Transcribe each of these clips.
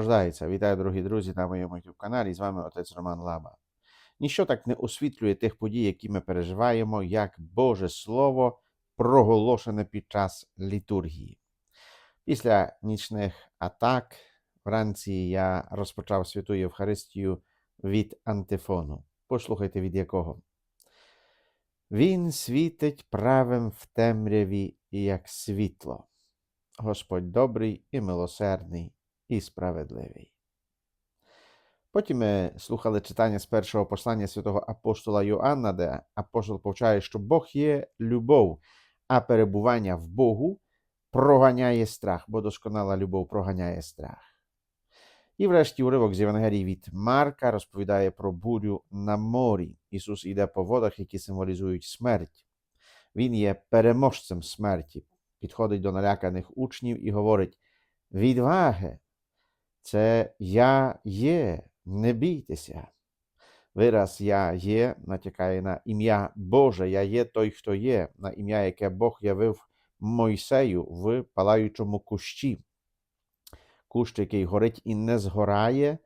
Рождається. Вітаю, дорогі друзі, на моєму youtube каналі. З вами отець Роман Лаба. Ніщо так не освітлює тих подій, які ми переживаємо, як Боже Слово, проголошене під час літургії. Після нічних атак вранці я розпочав святу Євхаристію від антифону. Послухайте від якого. Він світить правим в темряві, як світло. Господь добрий і милосердний і справедливий. Потім ми слухали читання з першого послання святого апостола Йоанна, де апостол повчає, що Бог є любов, а перебування в Богу проганяє страх, бо досконала любов проганяє страх. І врешті уривок з Євангелії від Марка розповідає про бурю на морі. Ісус іде по водах, які символізують смерть. Він є переможцем смерті, підходить до наляканих учнів і говорить: Відваги, це я є, не бійтеся. Вираз я є натякає на ім'я Боже, я є той, хто є, на ім'я, яке Бог явив Мойсею в палаючому кущі. Кущ, який горить і не згорає,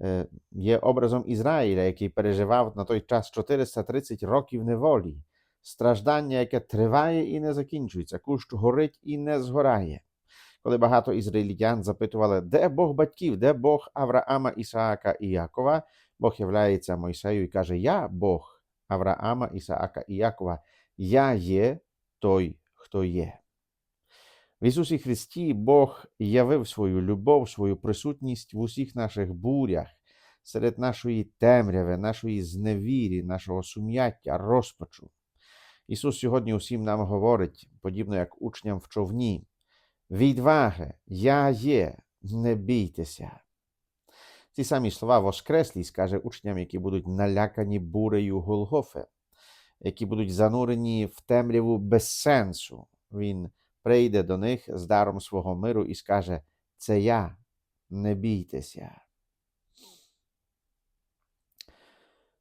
е, є образом Ізраїля, який переживав на той час 430 років неволі, страждання, яке триває і не закінчується. Кущ горить і не згорає. Коли багато ізраїльтян запитували, де Бог батьків, де Бог Авраама, Ісаака і Якова, Бог являється Мойсею і каже: Я Бог Авраама, Ісаака і Якова, я є той, хто є. В Ісусі Христі Бог явив свою любов, свою присутність в усіх наших бурях, серед нашої темряви, нашої зневірі, нашого сум'яття, розпачу. Ісус сьогодні усім нам говорить, подібно як учням в човні. Відваги, я є, не бійтеся. Ці самі слова Воскреслі скаже учням, які будуть налякані бурею Голгофи, які будуть занурені в темряву без сенсу. Він прийде до них з даром свого миру і скаже: Це я, не бійтеся.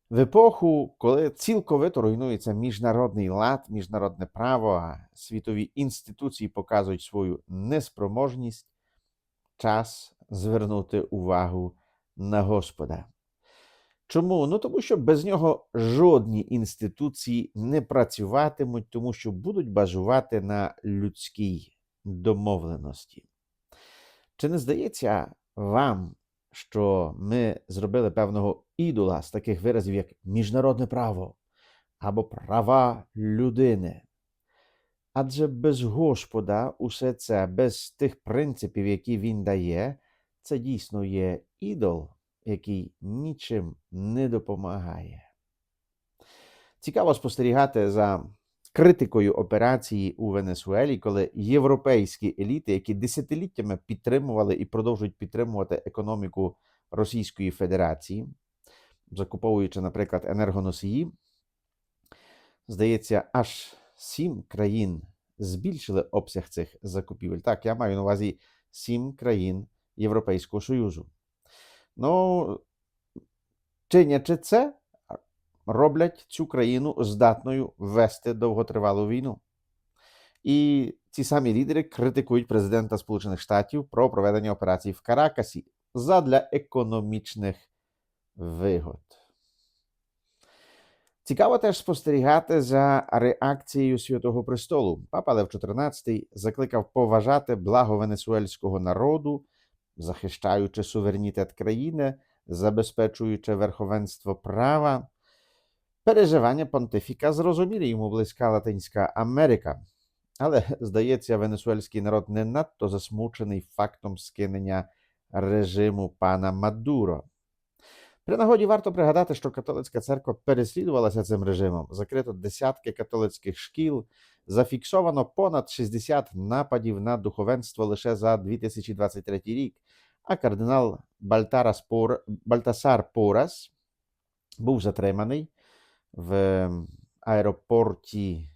В епоху, коли цілковито руйнується міжнародний лад, міжнародне право, а світові інституції показують свою неспроможність, час звернути увагу на Господа. Чому? Ну тому що без нього жодні інституції не працюватимуть, тому що будуть базувати на людській домовленості. Чи не здається вам, що ми зробили певного ідола з таких виразів, як міжнародне право або права людини? Адже без Господа усе це, без тих принципів, які він дає, це дійсно є ідол, який нічим не допомагає. Цікаво спостерігати за критикою операції у Венесуелі, коли європейські еліти, які десятиліттями підтримували і продовжують підтримувати економіку Російської Федерації, закуповуючи, наприклад, енергоносії, здається, аж сім країн збільшили обсяг цих закупівель. Так, я маю на увазі сім країн Європейського Союзу. Ну, чинячи це, роблять цю країну здатною вести довготривалу війну. І ці самі лідери критикують президента Сполучених Штатів про проведення операцій в Каракасі задля економічних вигод. Цікаво теж спостерігати за реакцією Святого Престолу. Папа Лев XIV закликав поважати благо венесуельського народу, захищаючи суверенітет країни, забезпечуючи верховенство права. Переживання понтифіка зрозумілі йому близька Латинська Америка. Але, здається, венесуельський народ не надто засмучений фактом скинення режиму пана Мадуро. При нагоді варто пригадати, що католицька церква переслідувалася цим режимом. Закрито десятки католицьких шкіл, зафіксовано понад 60 нападів на духовенство лише за 2023 рік. А кардинал. Бальтасар Порас був затриманий в аеропорті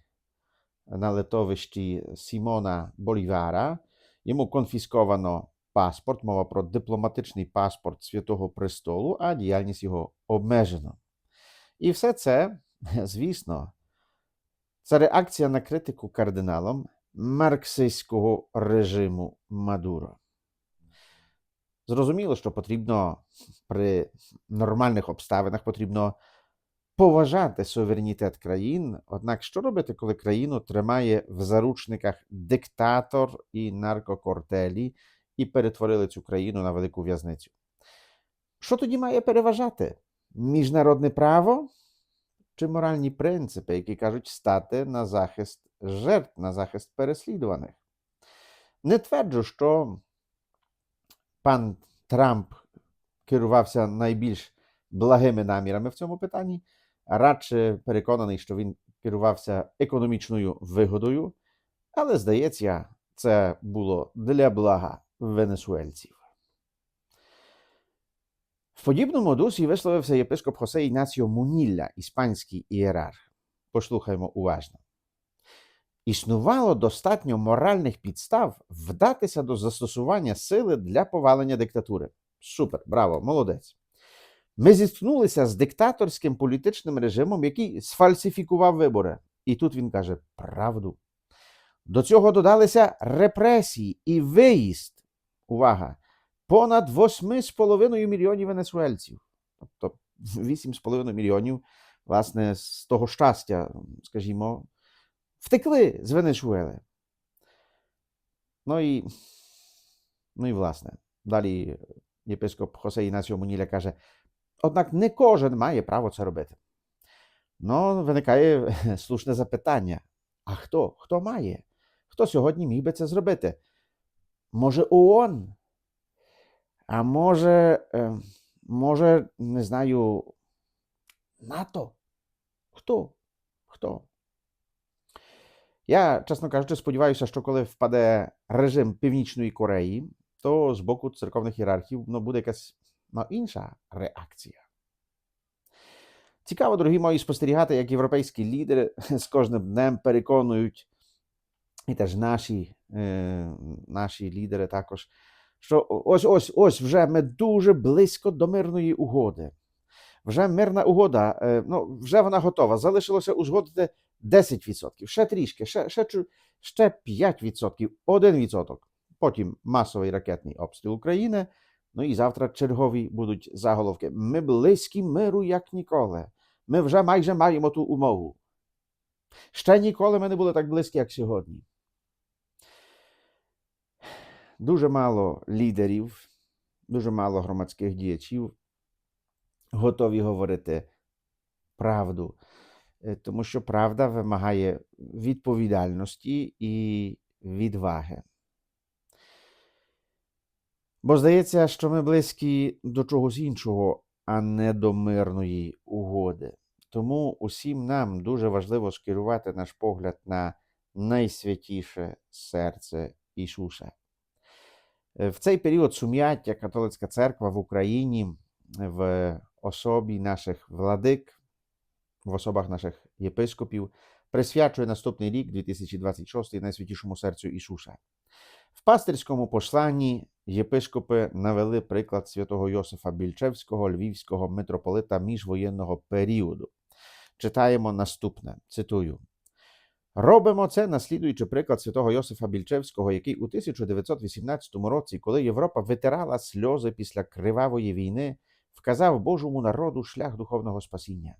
на литовищі Сімона Болівара. Йому конфісковано паспорт, мова про дипломатичний паспорт Святого Престолу, а діяльність його обмежено. І все це, звісно, це реакція на критику кардиналом марксистського режиму Мадуро. Зрозуміло, що потрібно при нормальних обставинах потрібно поважати суверенітет країн. Однак, що робити, коли країну тримає в заручниках диктатор і наркокортелі і перетворили цю країну на велику в'язницю? Що тоді має переважати? Міжнародне право чи моральні принципи, які кажуть стати на захист жертв, на захист переслідуваних? Не тверджу, що пан Трамп керувався найбільш благими намірами в цьому питанні, радше переконаний, що він керувався економічною вигодою, але, здається, це було для блага венесуельців. В подібному дусі висловився єпископ Хосе Інаціо Мунілля, іспанський ієрарх. Послухаймо уважно. Існувало достатньо моральних підстав вдатися до застосування сили для повалення диктатури. Супер, браво, молодець. Ми зіткнулися з диктаторським політичним режимом, який сфальсифікував вибори. І тут він каже правду. До цього додалися репресії і виїзд. Увага! Понад 8,5 мільйонів венесуельців. Тобто 8,5 мільйонів, власне, з того щастя, скажімо, втекли з Венесуели. Ну і, ну і власне, далі єпископ Хосе Інаціо Муніля каже: однак не кожен має право це робити. Ну, виникає слушне запитання: а хто? Хто має? Хто сьогодні міг би це зробити? Може, ООН? А може, е, може, не знаю, НАТО? Хто? Хто? Я, чесно кажучи, сподіваюся, що коли впаде режим Північної Кореї, то з боку церковних ієрархів ну, буде якась ну, інша реакція. Цікаво, дорогі мої, спостерігати, як європейські лідери з кожним днем переконують, і теж наші, е, наші лідери також, що ось ось ось вже ми дуже близько до мирної угоди. Вже мирна угода, е, ну, вже вона готова. Залишилося узгодити 10%, ще трішки, ще, ще, ще 5%, 1%. Потім масовий ракетний обстріл України. Ну і завтра чергові будуть заголовки. Ми близькі миру як ніколи. Ми вже майже маємо ту умову. Ще ніколи ми не були так близькі, як сьогодні. Дуже мало лідерів, дуже мало громадських діячів готові говорити правду, Е, тому що правда вимагає відповідальності і відваги. Бо здається, що ми близькі до чогось іншого, а не до мирної угоди. Тому усім нам дуже важливо скерувати наш погляд на найсвятіше серце Ісуса. Е, В цей період сум'яття католицька церква в Україні в особі наших владик, в особах наших єпископів, присвячує наступний рік, 2026, найсвятішому серцю Ісуса. В пастирському посланні єпископи навели приклад святого Йосифа Більчевського, львівського митрополита міжвоєнного періоду. Читаємо наступне, цитую. Робимо це, наслідуючи приклад святого Йосифа Більчевського, який у 1918 році, коли Європа витирала сльози після кривавої війни, вказав Божому народу шлях духовного спасіння.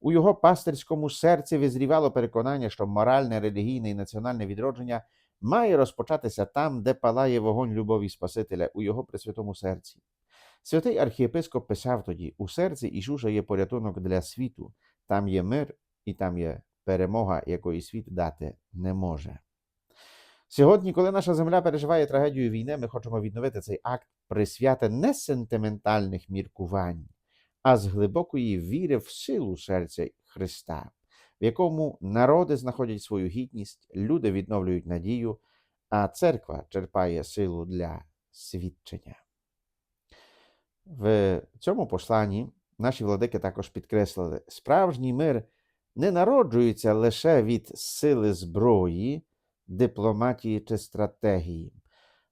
У його пастирському серці визрівало переконання, що моральне, релігійне і національне відродження має розпочатися там, де палає вогонь любові Спасителя у його пресвятому серці. Святий архієпископ писав тоді: у серці Ісуса є порятунок для світу, там є мир і там є перемога, якої світ дати не може. Сьогодні, коли наша земля переживає трагедію війни, ми хочемо відновити цей акт присвяти не сентиментальних міркувань, а з глибокої віри в силу серця Христа, в якому народи знаходять свою гідність, люди відновлюють надію, а церква черпає силу для свідчення. В цьому посланні наші владики також підкреслили, справжній мир не народжується лише від сили зброї, дипломатії чи стратегії.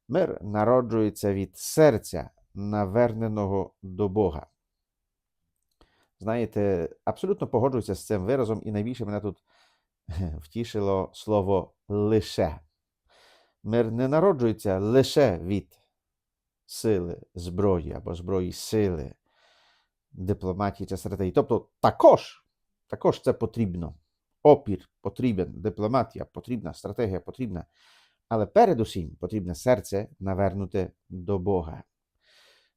Мир народжується від серця, наверненого до Бога. Знаєте, абсолютно погоджуюся з цим виразом, і найбільше мене тут втішило слово лише. Мир не народжується лише від сили зброї або зброї сили, дипломатії та стратегії. Тобто також, також це потрібно. Опір потрібен, дипломатія потрібна, стратегія потрібна. Але передусім потрібне серце навернуте до Бога.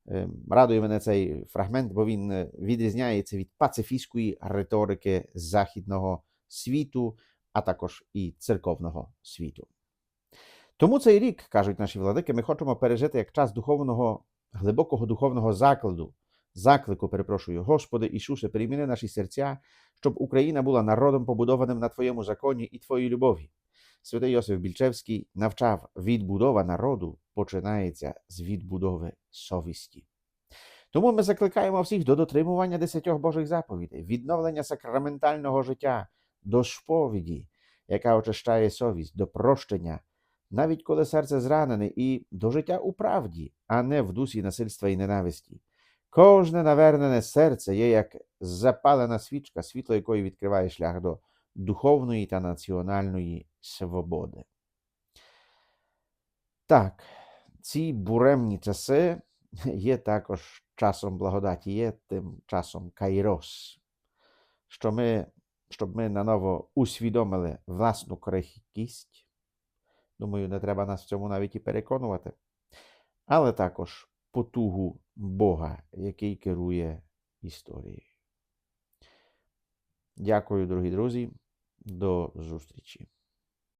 Ем, Радує мене цей фрагмент, бо він е, відрізняється від пацифістської риторики західного світу, а також і церковного світу. Тому цей рік, кажуть наші владики, ми хочемо пережити як час духовного, глибокого духовного закладу, заклику, перепрошую, Господи Ісусе, переміни наші серця, щоб Україна була народом, побудованим на Твоєму законі і Твоїй любові. Святий Йосиф Більчевський навчав, відбудова народу починається з відбудови совісті. Тому ми закликаємо всіх до дотримування десятьох Божих заповідей, відновлення сакраментального життя, до сповіді, яка очищає совість, до прощення, навіть коли серце зранене, і до життя у правді, а не в дусі насильства і ненависті. Кожне навернене серце є як запалена свічка, світло якої відкриває шлях до духовної та національної свободи. Так, ці буремні часи є також часом благодаті, є тим часом кайрос, що ми, щоб ми наново усвідомили власну крихкість. Думаю, не треба нас в цьому навіть і переконувати, але також потугу Бога, який керує історією. Дякую, дорогі друзі. До зустрічі.